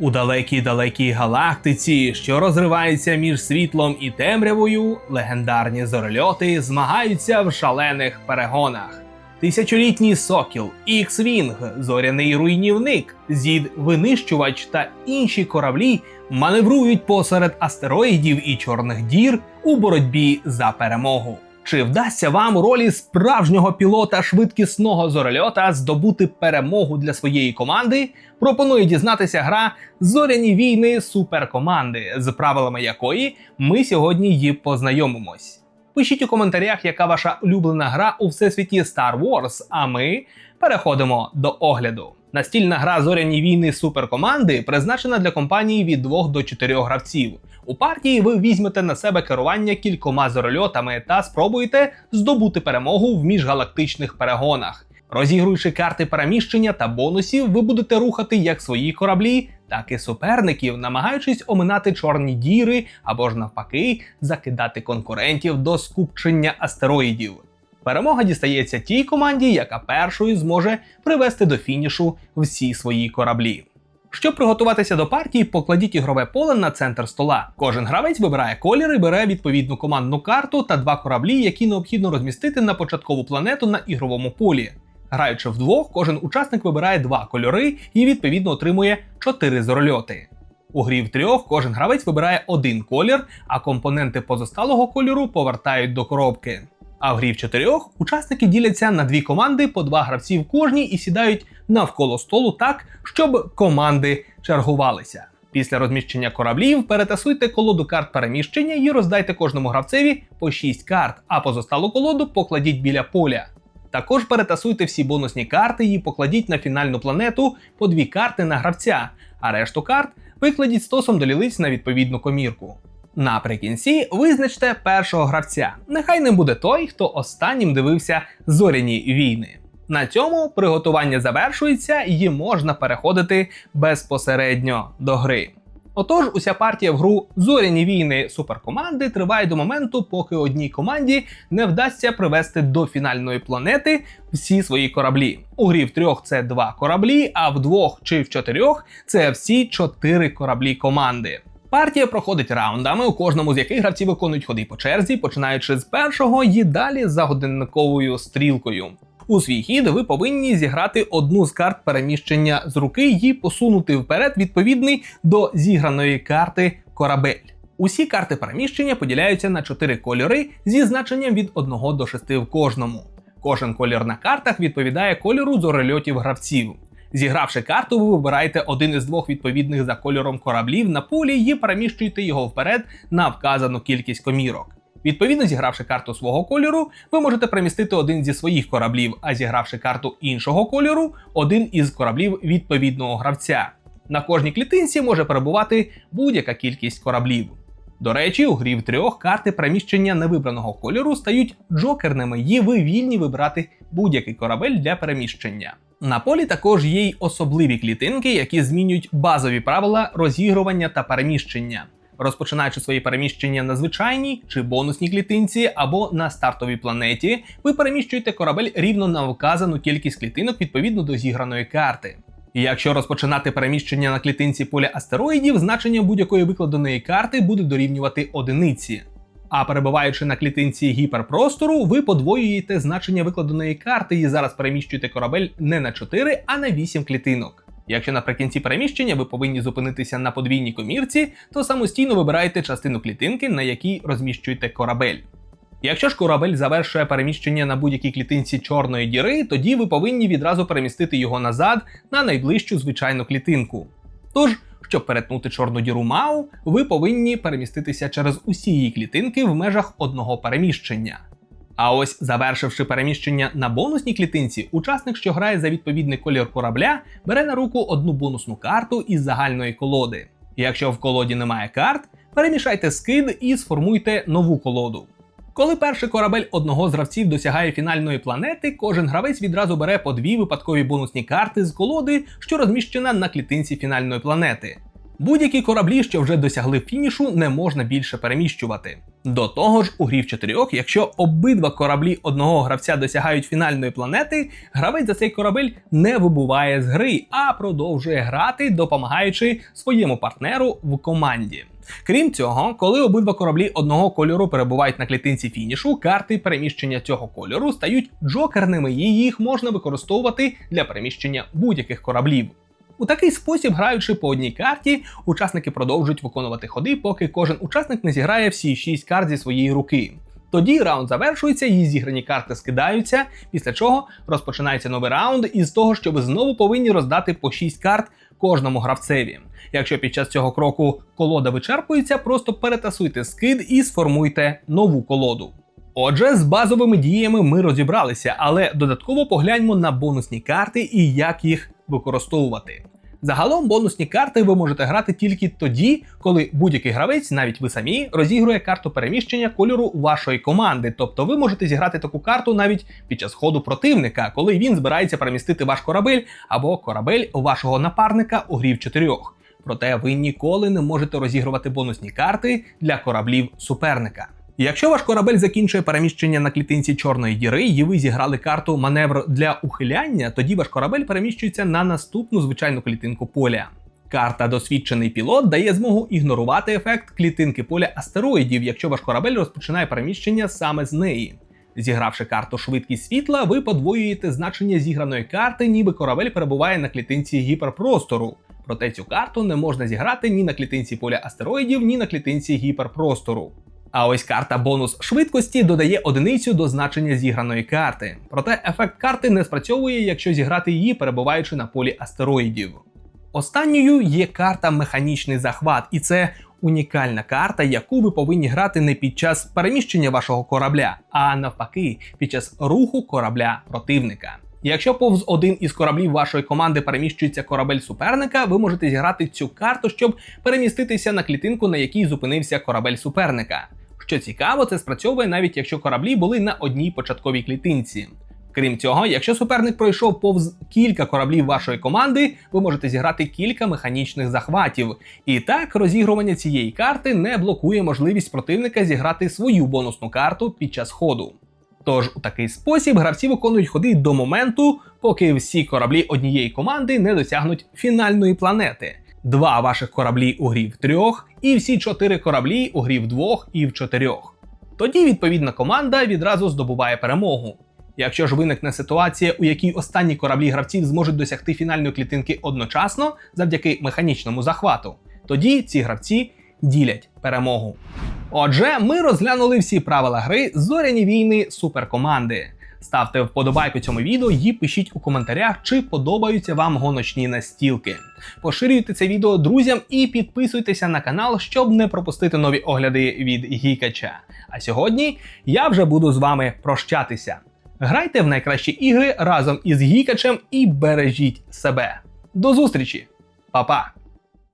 У далекій далекій галактиці, що розривається між світлом і темрявою, легендарні зорольоти змагаються в шалених перегонах. Тисячолітній сокіл, Ікс-Вінг, зоряний руйнівник, зід винищувач та інші кораблі маневрують посеред астероїдів і чорних дір у боротьбі за перемогу. Чи вдасться вам у ролі справжнього пілота швидкісного зорольота здобути перемогу для своєї команди? Пропоную дізнатися гра Зоряні війни суперкоманди, з правилами якої ми сьогодні її познайомимось. Пишіть у коментарях, яка ваша улюблена гра у всесвіті Star Wars, а ми переходимо до огляду. Настільна гра Зоряні війни суперкоманди призначена для компанії від 2 до 4 гравців. У партії ви візьмете на себе керування кількома зорольотами та спробуєте здобути перемогу в міжгалактичних перегонах. Розігруючи карти переміщення та бонусів, ви будете рухати як свої кораблі, так і суперників, намагаючись оминати чорні діри або ж навпаки закидати конкурентів до скупчення астероїдів. Перемога дістається тій команді, яка першою зможе привести до фінішу всі свої кораблі. Щоб приготуватися до партії, покладіть ігрове поле на центр стола. Кожен гравець вибирає колір і бере відповідну командну карту та два кораблі, які необхідно розмістити на початкову планету на ігровому полі. Граючи вдвох, кожен учасник вибирає два кольори і відповідно отримує чотири зорольоти. У грі в трьох кожен гравець вибирає один колір, а компоненти позосталого кольору повертають до коробки. А в грі в чотирьох учасники діляться на дві команди по два гравці в кожній і сідають навколо столу так, щоб команди чергувалися. Після розміщення кораблів перетасуйте колоду карт переміщення і роздайте кожному гравцеві по 6 карт, а позосталу колоду покладіть біля поля. Також перетасуйте всі бонусні карти і покладіть на фінальну планету по дві карти на гравця, а решту карт викладіть стосом до лілиць на відповідну комірку. Наприкінці визначте першого гравця. Нехай не буде той, хто останнім дивився зоряні війни. На цьому приготування завершується і можна переходити безпосередньо до гри. Отож, уся партія в гру зоряні війни суперкоманди триває до моменту, поки одній команді не вдасться привести до фінальної планети всі свої кораблі. У грі в трьох це два кораблі, а в двох чи в чотирьох це всі чотири кораблі команди. Партія проходить раундами, у кожному з яких гравці виконують ходи по черзі, починаючи з першого і далі за годинниковою стрілкою. У свій хід ви повинні зіграти одну з карт переміщення з руки і посунути вперед відповідний до зіграної карти корабель. Усі карти переміщення поділяються на 4 кольори зі значенням від 1 до 6 в кожному. Кожен колір на картах відповідає кольору зорольотів гравців. Зігравши карту, ви вибираєте один із двох відповідних за кольором кораблів на полі і переміщуєте його вперед на вказану кількість комірок. Відповідно, зігравши карту свого кольору, ви можете перемістити один зі своїх кораблів, а зігравши карту іншого кольору, один із кораблів відповідного гравця. На кожній клітинці може перебувати будь-яка кількість кораблів. До речі, у грі в трьох карти переміщення невибраного кольору стають джокерними, і ви вільні вибрати будь-який корабель для переміщення. На полі також є й особливі клітинки, які змінюють базові правила розігрування та переміщення. Розпочинаючи свої переміщення на звичайній чи бонусній клітинці або на стартовій планеті, ви переміщуєте корабель рівно на вказану кількість клітинок відповідно до зіграної карти. І якщо розпочинати переміщення на клітинці поля астероїдів, значення будь-якої викладеної карти буде дорівнювати одиниці. А перебуваючи на клітинці гіперпростору, ви подвоюєте значення викладеної карти і зараз переміщуєте корабель не на 4, а на 8 клітинок. Якщо наприкінці переміщення ви повинні зупинитися на подвійній комірці, то самостійно вибираєте частину клітинки, на якій розміщуєте корабель. Якщо ж корабель завершує переміщення на будь-якій клітинці чорної діри, тоді ви повинні відразу перемістити його назад на найближчу звичайну клітинку. Тож, щоб перетнути чорну діру Мау, ви повинні переміститися через усі її клітинки в межах одного переміщення. А ось завершивши переміщення на бонусній клітинці, учасник, що грає за відповідний колір корабля, бере на руку одну бонусну карту із загальної колоди. Якщо в колоді немає карт, перемішайте скид і сформуйте нову колоду. Коли перший корабель одного з гравців досягає фінальної планети, кожен гравець відразу бере по дві випадкові бонусні карти з колоди, що розміщена на клітинці фінальної планети. Будь-які кораблі, що вже досягли фінішу, не можна більше переміщувати. До того ж, у грі в чотирьох, якщо обидва кораблі одного гравця досягають фінальної планети, гравець за цей корабель не вибуває з гри, а продовжує грати, допомагаючи своєму партнеру в команді. Крім цього, коли обидва кораблі одного кольору перебувають на клітинці фінішу, карти переміщення цього кольору стають джокерними, і їх можна використовувати для переміщення будь-яких кораблів. У такий спосіб, граючи по одній карті, учасники продовжують виконувати ходи, поки кожен учасник не зіграє всі 6 карт зі своєї руки. Тоді раунд завершується, і зіграні карти скидаються, після чого розпочинається новий раунд із того, що ви знову повинні роздати по 6 карт кожному гравцеві. Якщо під час цього кроку колода вичерпується, просто перетасуйте скид і сформуйте нову колоду. Отже, з базовими діями ми розібралися, але додатково погляньмо на бонусні карти і як їх використовувати. Загалом бонусні карти ви можете грати тільки тоді, коли будь-який гравець, навіть ви самі, розігрує карту переміщення кольору вашої команди. Тобто ви можете зіграти таку карту навіть під час ходу противника, коли він збирається перемістити ваш корабель або корабель вашого напарника у грі в чотирьох. Проте ви ніколи не можете розігрувати бонусні карти для кораблів суперника. Якщо ваш корабель закінчує переміщення на клітинці чорної діри, і ви зіграли карту маневр для ухиляння, тоді ваш корабель переміщується на наступну звичайну клітинку поля. Карта Досвідчений пілот дає змогу ігнорувати ефект клітинки поля астероїдів, якщо ваш корабель розпочинає переміщення саме з неї. Зігравши карту швидкість світла, ви подвоюєте значення зіграної карти, ніби корабель перебуває на клітинці гіперпростору. Проте цю карту не можна зіграти ні на клітинці поля астероїдів, ні на клітинці гіперпростору. А ось карта бонус швидкості додає одиницю до значення зіграної карти. Проте ефект карти не спрацьовує, якщо зіграти її, перебуваючи на полі астероїдів. Останньою є карта Механічний захват, і це унікальна карта, яку ви повинні грати не під час переміщення вашого корабля, а навпаки, під час руху корабля противника. Якщо повз один із кораблів вашої команди переміщується корабель суперника, ви можете зіграти цю карту, щоб переміститися на клітинку, на якій зупинився корабель суперника. Що цікаво, це спрацьовує навіть якщо кораблі були на одній початковій клітинці. Крім цього, якщо суперник пройшов повз кілька кораблів вашої команди, ви можете зіграти кілька механічних захватів. І так розігрування цієї карти не блокує можливість противника зіграти свою бонусну карту під час ходу. Тож у такий спосіб гравці виконують ходи до моменту, поки всі кораблі однієї команди не досягнуть фінальної планети. Два ваших кораблі у грі в трьох, і всі чотири кораблі у грі в двох і в чотирьох. Тоді відповідна команда відразу здобуває перемогу. Якщо ж виникне ситуація, у якій останні кораблі гравців зможуть досягти фінальної клітинки одночасно завдяки механічному захвату, тоді ці гравці ділять перемогу. Отже, ми розглянули всі правила гри зоряні війни суперкоманди. Ставте вподобайку цьому відео і пишіть у коментарях, чи подобаються вам гоночні настілки. Поширюйте це відео друзям і підписуйтеся на канал, щоб не пропустити нові огляди від Гікача. А сьогодні я вже буду з вами прощатися. Грайте в найкращі ігри разом із Гікачем і бережіть себе. До зустрічі, Па-па!